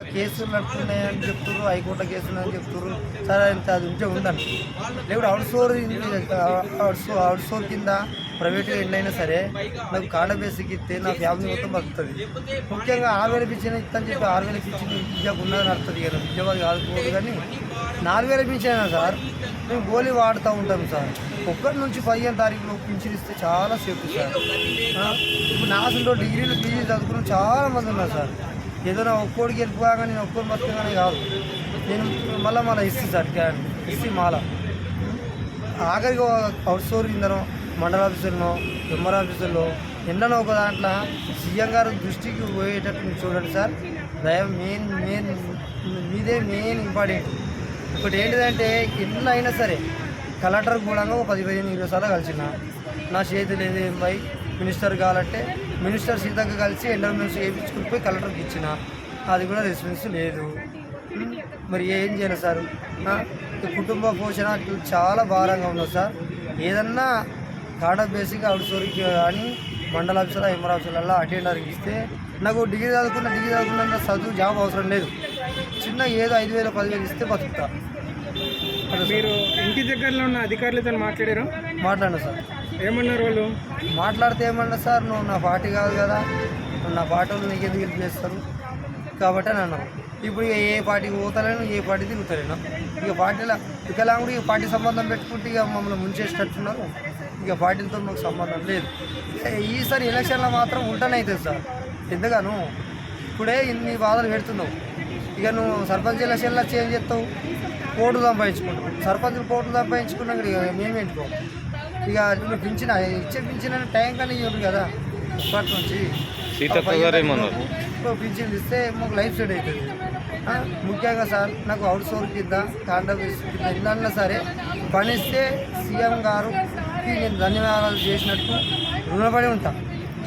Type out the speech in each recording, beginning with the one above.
కేసులు నడుతున్నాయని చెప్తున్నారు హైకోర్టులో కేసులు అని చెప్తున్నారు సరే అంత అది ఉంటే ఉందండి. లేకపోతే outsource out so outsource కింద ప్రైవేట్గా ఎండైనా సరే నాకు కాడ బేసిక్ ఇస్తే నా ఫ్యామిలీ మొత్తం బతుకుతుంది. ముఖ్యంగా ఆరు వేల పిచ్చిన ఇస్తాను చెప్పి ఆరు వేల పిచ్చిన విద్యకు ఉన్నదని అర్థది కదా విద్యవాది కాదుకోదు కానీ నాలుగు వేల పింఛన్ అయినా సార్ మేము గోళీ వాడుతూ ఉంటాం సార్. ఒక్కటి నుంచి పదిహేను తారీఖులో పింఛన్ ఇస్తే చాలా సేపు సార్. ఇప్పుడు నా డిగ్రీలు పీజీ చదువుకున్న చాలా మంది ఉన్నారు సార్. ఏదో నా ఒక్కోడికి వెళ్ళిపోయాగా నేను ఒక్కోడు బతుకగానే కాదు. నేను మళ్ళీ మళ్ళీ ఇస్తుంది సార్ క్యాన్ ఇస్తి మాల. ఆఖరికి అవుట్ సోర్ ఇందనో మండల ఆఫీసుల్లో ఎంఆర్ ఆఫీసుల్లో ఎన్నో ఒక దాంట్లో సీఎం గారు దృష్టికి పోయేటట్టు చూడండి సార్. దయ మెయిన్ మెయిన్ మీదే మెయిన్ ఇంపార్టెంట్. ఒకటి ఏంటిదంటే ఎన్ని అయినా సరే కలెక్టర్ కూడా ఒక పది పదిహేను ఇరవై సార్లు కలిసిన నా చేతి లేదు ఏం పోయి మినిస్టర్ కావాలంటే మినిస్టర్ సీతక్క కలిసి ఎండోమెంట్స్ వేయించుకుని పోయి కలెక్టర్కి ఇచ్చిన. అది కూడా రెస్పాన్స్ లేదు. మరి ఏం చేయాలి సార్? కుటుంబ పోషణ చాలా భారంగా ఉన్నది సార్. ఏదన్నా కాడ బేసిక్ అవుట్ సోర్కి కానీ మండల ఆఫీసులో ఎంఆర్ ఆఫీసులలో అటెండర్కి ఇస్తే నాకు డిగ్రీ చదువుకున్న డిగ్రీ చదువుకున్నంత చదువు జాబ్ అవసరం లేదు. చిన్న ఏదో ఐదు వేలు పదివేలు ఇస్తే బతుకుతా. మీరు ఇంటి దగ్గరలో ఉన్న అధికారులతో మాట్లాడారు? మాట్లాడండి సార్. ఏమన్నారు వాళ్ళు? మాట్లాడితే ఏమన్నా సార్ నువ్వు నా పార్టీ కాదు కదా నువ్వు నా పార్టీ నీకు ఎందుకు హెల్ప్ చేస్తారు. కాబట్టి అని అన్నావు ఇప్పుడు ఇక ఏ పార్టీకి పోతలేను ఏ పార్టీ తిరుగుతలేను. ఇక పార్టీల వికలాంగుడు ఇక పార్టీ సంబంధం పెట్టుకుంటే ఇక మమ్మల్ని ముంచేసేటట్టున్నారు ఇక పార్టీలతో మాకు సంబంధం లేదు. ఈసారి ఎలక్షన్లో మాత్రం ఉంటనే అవుతుంది సార్. ఎందుకను? ఇప్పుడే ఇన్ని బాధలు పెడుతున్నావు. ఇక నువ్వు సర్పంచ్ ఎలక్షన్లో చేంజ్ చేస్తావు కోర్టు సంపాదించుకుంటావు సర్పంచ్ కోర్టు సంపాదించుకున్నాక ఇక మేమేంటుకో ఇక నువ్వు పింఛన ఇచ్చే పింఛన టైం కానీ ఇవ్వరు కదా. ఇప్పటి నుంచి. సీతక్క గారు ఏమన్నారు? ఓ పింఛన్ ఇస్తే మాకు లైఫ్ సెట్ అవుతుంది ముఖ్యంగా సార్ నాకు అవుట్ సోర్ కింద కింద ఎన్నన్నా సరే పని ఇస్తే సీఎం గారుకి నేను ధన్యవాదాలు చేసినట్టు రుణపడి ఉంటా.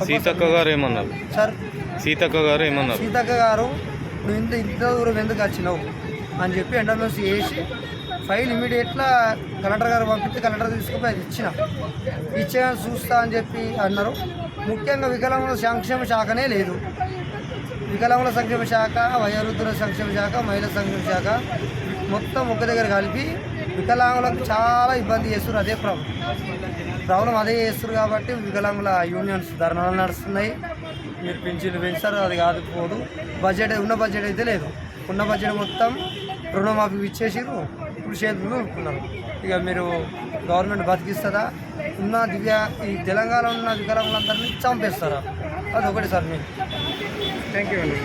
సీతక్క గారు ఏమన్నారు? సార్. సీతక్క గారు ఏమన్నారు? సీతక్క గారు నువ్వు ఇంత ఇంత దూరం ఎందుకు వచ్చినావు? అని చెప్పి ఎండర్మెన్స్ చేసి ఫైల్ ఇమీడియట్గా కలెక్టర్ గారు పంపిస్తే కలెక్టర్ తీసుకుపోయి అది ఇచ్చిన. ఇచ్చే చూస్తా అని చెప్పి అన్నారు. ముఖ్యంగా వికలాంగుల సంక్షేమ శాఖనే లేదు. వికలాంగుల సంక్షేమ శాఖ వయోవృద్ధుల సంక్షేమ శాఖ మహిళా సంక్షేమ శాఖ మొత్తం ఒక దగ్గర కలిపి వికలాంగులకు చాలా ఇబ్బంది చేస్తారు అదే ప్రాబ్లం. ప్రాబ్లం అదే చేస్తారు కాబట్టి వికలాంగుల యూనియన్స్ ధర్నాలు నడుస్తున్నాయి. మీరు పెన్షన్లు పెంచారు అది కాదు పోదు. బడ్జెట్ ఉన్న బడ్జెట్ అయితే లేదు. ఉన్న బడ్జెట్ మొత్తం రుణమాఫీ ఇచ్చేసారు కృషి చేతులు అనుకున్నాను ఇక మీరు గవర్నమెంట్ బతికిస్తారా ఉన్న దివ్య ఈ తెలంగాణ ఉన్న వికలాంగులందరినీ చంపేస్తారా? అది ఒకటి సార్ మీరు థ్యాంక్ యూ అండి.